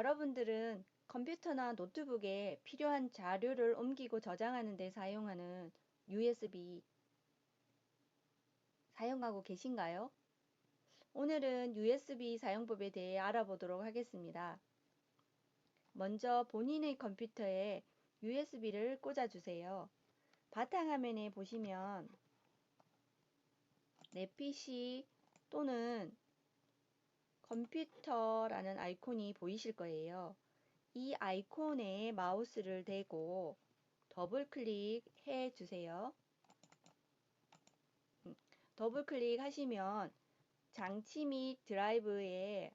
여러분들은 컴퓨터나 노트북에 필요한 자료를 옮기고 저장하는 데 사용하는 USB 사용하고 계신가요? 오늘은 USB 사용법에 대해 알아보도록 하겠습니다. 먼저 본인의 컴퓨터에 USB를 꽂아주세요. 바탕화면에 보시면 내 PC 또는 컴퓨터라는 아이콘이 보이실 거예요. 이 아이콘에 마우스를 대고 더블 클릭해 주세요. 음, 더블 클릭하시면 장치 및 드라이브에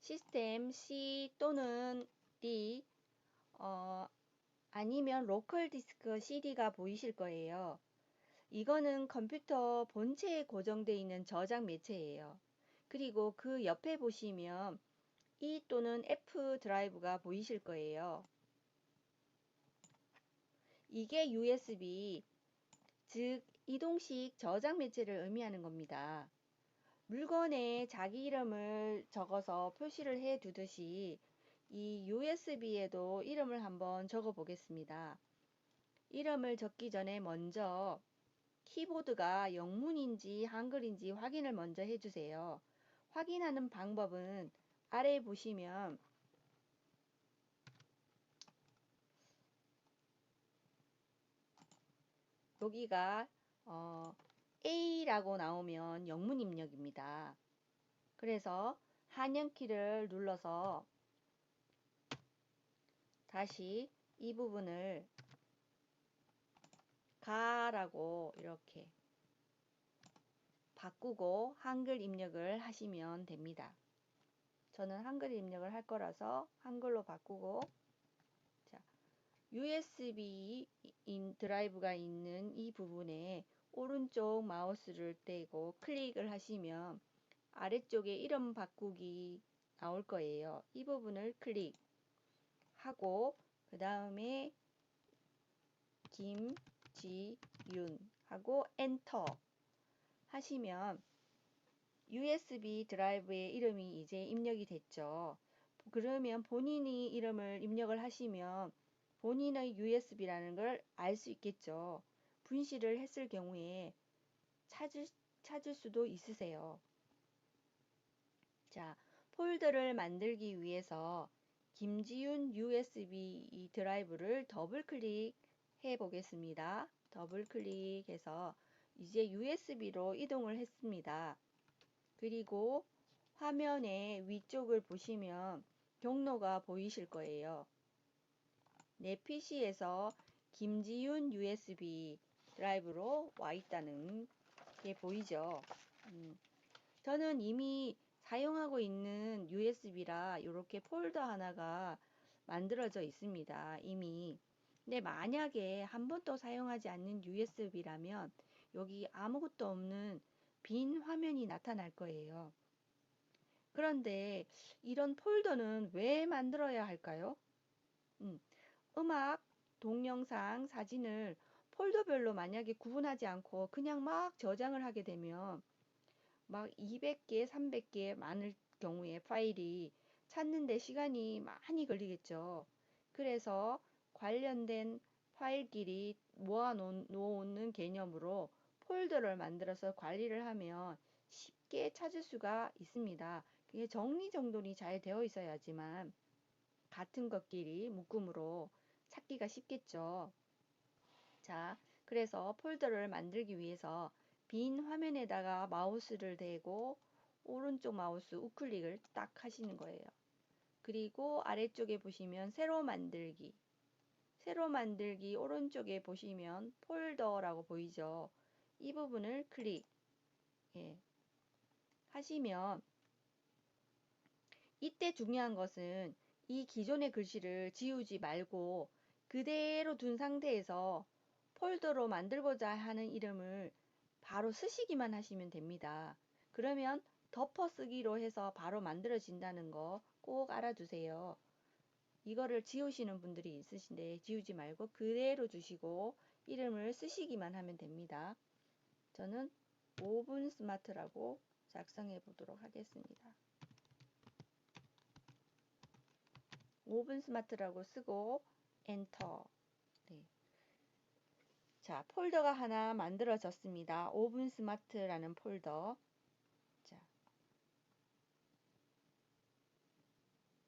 시스템 C 또는 D 어, 아니면 로컬 디스크 CD가 보이실 거예요. 이거는 컴퓨터 본체에 고정되어 있는 저장 매체예요. 그리고 그 옆에 보시면 E 또는 F 드라이브가 보이실 거예요. 이게 USB, 즉 이동식 저장 매체를 의미하는 겁니다. 물건에 자기 이름을 적어서 표시를 해 두듯이 이 USB에도 이름을 한번 적어 보겠습니다. 이름을 적기 전에 먼저 키보드가 영문인지 한글인지 확인을 먼저 해주세요. 확인하는 방법은 아래 보시면 여기가 어, A라고 나오면 영문 입력입니다. 그래서 한영키를 눌러서 다시 이 부분을 가라고 이렇게 바꾸고 한글 입력을 하시면 됩니다. 저는 한글 입력을 할 거라서 한글로 바꾸고 자, USB 인 드라이브가 있는 이 부분에 오른쪽 마우스를 떼고 클릭을 하시면 아래쪽에 이름 바꾸기 나올 거예요. 이 부분을 클릭하고 그 다음에 김 지윤 하고 엔터 하시면 USB 드라이브의 이름이 이제 입력이 됐죠. 그러면 본인이 이름을 입력을 하시면 본인의 USB라는 걸 알 수 있겠죠. 분실을 했을 경우에 찾을, 찾을 수도 있으세요. 자, 폴더를 만들기 위해서 김지윤 USB 드라이브를 더블 클릭 해 보겠습니다. 더블 클릭해서 이제 USB로 이동을 했습니다. 그리고 화면의 위쪽을 보시면 경로가 보이실 거예요. 내 PC에서 김지윤 USB 드라이브로 와 있다는 게 보이죠. 음, 저는 이미 사용하고 있는 USB라 이렇게 폴더 하나가 만들어져 있습니다. 이미 근데 만약에 한 번도 사용하지 않는 USB라면 여기 아무것도 없는 빈 화면이 나타날 거예요. 그런데 이런 폴더는 왜 만들어야 할까요? 음, 음악, 동영상, 사진을 폴더별로 만약에 구분하지 않고 그냥 막 저장을 하게 되면 막 200개, 300개 많을 경우에 파일이 찾는데 시간이 많이 걸리겠죠. 그래서 관련된 파일끼리 모아 놓는 개념으로 폴더를 만들어서 관리를 하면 쉽게 찾을 수가 있습니다. 그게 정리정돈이 잘 되어 있어야지만 같은 것끼리 묶음으로 찾기가 쉽겠죠. 자, 그래서 폴더를 만들기 위해서 빈 화면에다가 마우스를 대고 오른쪽 마우스 우클릭을 딱 하시는 거예요. 그리고 아래쪽에 보시면 새로 만들기 새로 만들기 오른쪽에 보시면 폴더라고 보이죠. 이 부분을 클릭 예, 하시면 이때 중요한 것은 이 기존의 글씨를 지우지 말고 그대로 둔 상태에서 폴더로 만들고자 하는 이름을 바로 쓰시기만 하시면 됩니다. 그러면 덮어 쓰기로 해서 바로 만들어진다는 거 꼭 알아두세요. 이거를 지우시는 분들이 있으신데 지우지 말고 그대로 주시고 이름을 쓰시기만 하면 됩니다. 저는 5분 스마트라고 작성해 보도록 하겠습니다. 5분 스마트라고 쓰고 엔터 네. 자 폴더가 하나 만들어졌습니다. 5분 스마트라는 폴더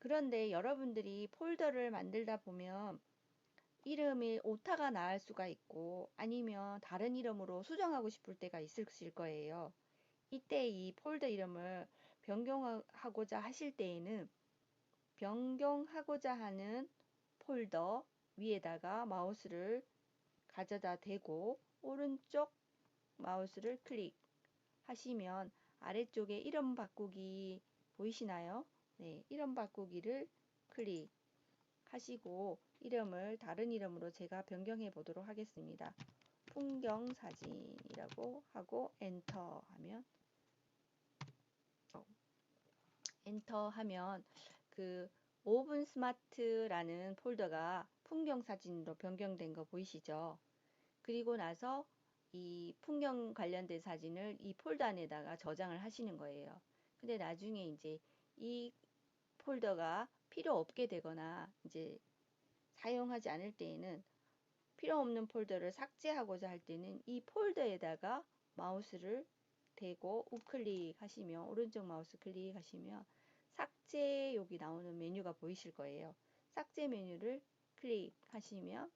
그런데 여러분들이 폴더를 만들다 보면 이름이 오타가 나을 수가 있고 아니면 다른 이름으로 수정하고 싶을 때가 있으실 거예요. 이때 이 폴더 이름을 변경하고자 하실 때에는 변경하고자 하는 폴더 위에다가 마우스를 가져다 대고 오른쪽 마우스를 클릭하시면 아래쪽에 이름 바꾸기 보이시나요? 네, 이름 바꾸기를 클릭하시고 이름을 다른 이름으로 제가 변경해 보도록 하겠습니다. 풍경 사진이라고 하고 엔터 하면 어, 엔터 하면 그 오븐 스마트라는 폴더가 풍경 사진으로 변경된 거 보이시죠? 그리고 나서 이 풍경 관련된 사진을 이 폴더 안에다가 저장을 하시는 거예요. 근데 나중에 이제 이 폴더가 필요 없게 되거나 이제 사용하지 않을 때에는 필요 없는 폴더를 삭제하고자 할 때는 이 폴더에다가 마우스를 대고 우클릭 하시면 오른쪽 마우스 클릭하시면 삭제 여기 나오는 메뉴가 보이실 거예요. 삭제 메뉴를 클릭하시면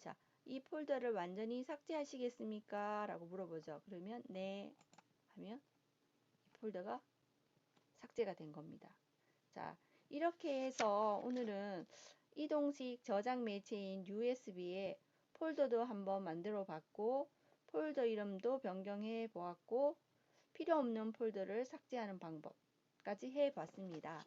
자, 이 폴더를 완전히 삭제하시겠습니까? 라고 물어보죠. 그러면 네 하면 이 폴더가 삭제가 된 겁니다. 자, 이렇게 해서 오늘은 이동식 저장 매체인 USB에 폴더도 한번 만들어 봤고 폴더 이름도 변경해 보았고 필요 없는 폴더를 삭제하는 방법까지 해 봤습니다.